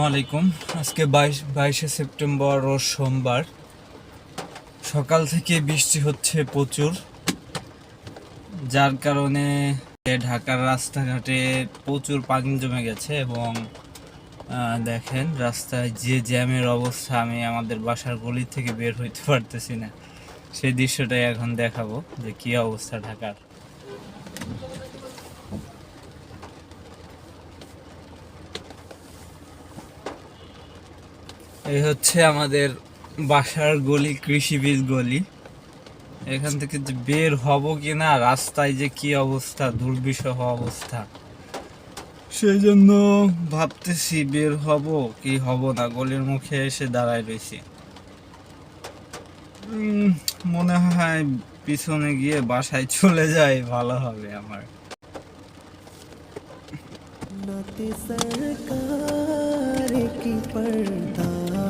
আসসালামু আলাইকুম। আজকে বাইশ, বাইশে সেপ্টেম্বর ও সোমবার। সকাল থেকে বৃষ্টি হচ্ছে প্রচুর, যার কারণে ঢাকার রাস্তাঘাটে প্রচুর পানি জমে গেছে এবং দেখেন রাস্তায় যে জ্যামের অবস্থা আমি আমাদের বাসার গলি থেকে বের হইতে পারতেছি না। সেই দৃশ্যটাই এখন দেখাবো যে কি অবস্থা ঢাকার। এই হচ্ছে আমাদের বাসার গলি কৃষিবিদ গলি এখান থেকে যে বের হব কিনা রাস্তায় যে কি অবস্থা দুর্বিষহ অবস্থা সেই জন্য ভাবতেছি বের হব কি হব না গলির মুখে এসে দাঁড়ায় রয়েছি উম, মনে হয় পিছনে গিয়ে বাসায় চলে যাই ভালো হবে আমার नाते सरकार की पढ़ता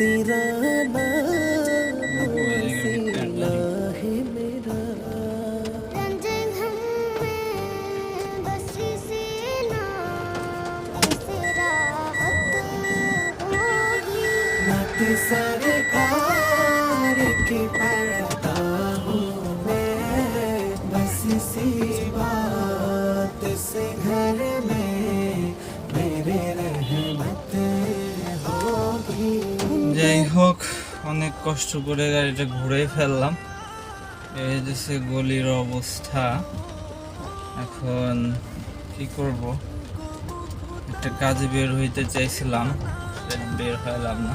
तेरा नाम है मेरा। सरकार की पढ़ता हूँ मैं बस इसी बात से যাই হোক, অনেক কষ্ট করে গাড়িটা ঘুরে ফেললাম। এই যে গলির অবস্থা। এখন কি করব? একটা কাজে বের হইতে চাইছিলাম বের হলাম না।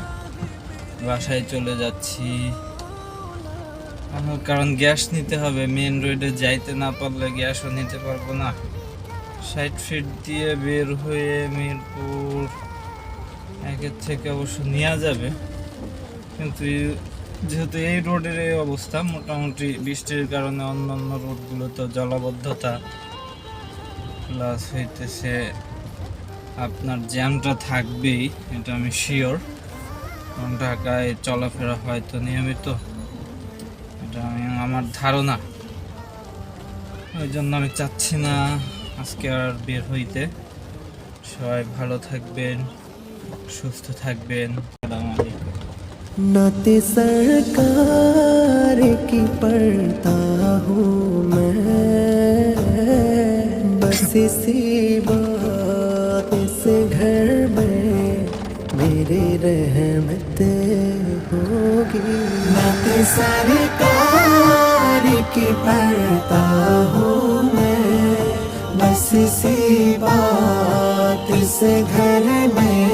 বাসায় চলে যাচ্ছি। কারণ গ্যাস নিতে হবে মেন রোডে যাইতে না পারলে গ্যাসও নিতে পারব না। সাইড ফিট দিয়ে বের হয়ে মিরপুর, একের থেকে অবশ্য নেওয়া যাবে। কিন্তু যেহেতু এই রোডের এই অবস্থা, মোটামুটি বৃষ্টির কারণে অন্য অন্য রোডগুলো তো জলাবদ্ধতা প্লাস হইতেছে আপনার জ্যামটা থাকবেই, এটা আমি শিওর ঢাকায় চলাফেরা হয়তো নিয়মিত। এটা আমি, আমার ধারণা। ওই জন্য আমি চাচ্ছি না আজকে আর বের হইতে। সবাই ভালো থাকবেন, সুস্থ থাকবেন। আসসালামু আলাইকুম। नाते सरकार की पढ़ता हूँ मैं। बस इसी बात से घर में मेरी रहमत होगी। नाते सरकार की पढ़ता हूँ मैं। बस इसी बात से घर में